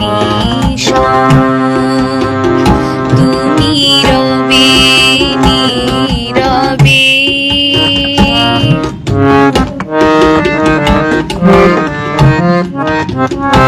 নিশান তুমি রবে নীরবে। মম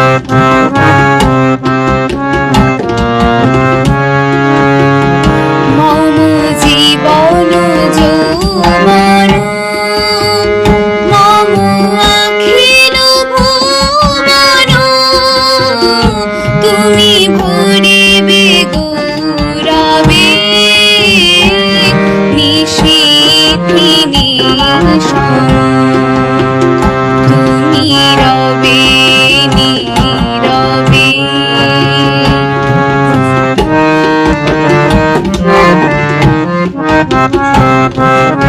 তুমি ভরিবে গৌরবে নিশীথি নিশান তুমি রবে নীরবে। জাগিবে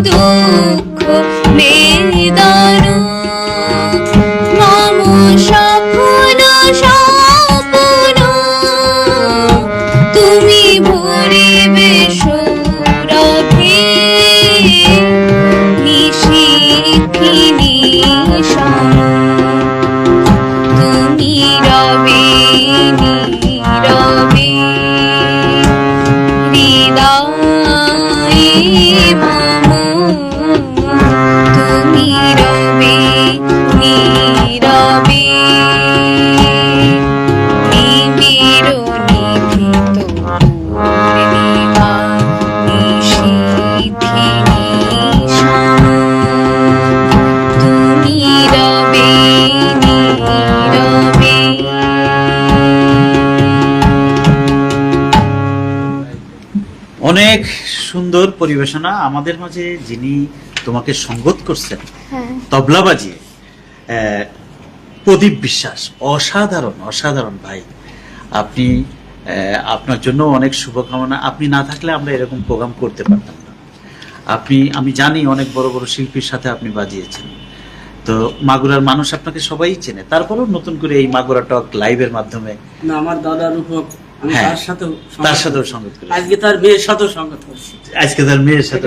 দুঃখ বেদন মম সফল স্বপ্ন। তুমি ভরিবে সৌরভে নিশীথি নিশান অনেক সুন্দর পরিবেশনা। আমাদের মাঝে যিনি তোমাকে সঙ্গত করছেন হ্যাঁ। তবলা বাজিয়ে প্রদীপ বিশ্বাস অসাধারণ অসাধারণ ভাই। আপনি আপনার জন্য অনেক শুভকামনা। আপনি না থাকলে আমরা এরকম প্রোগ্রাম করতে পারতাম না। আপনি আমি জানি অনেক বড় বড় শিল্পীর সাথে আপনি বাজিয়েছেন। তো মাগুরার মানুষ আপনাকে সবাই চেনে। তারপরেও নতুন করে এই মাগুরা টক লাইভের মাধ্যমে না আমার দাদার উপর আমি হ্যাঁ, তার সাথেও তার সাথেও সঙ্গত করে আজকে তার মেয়ের সাথেও সঙ্গত করছি। আজকে তার মেয়ের সাথে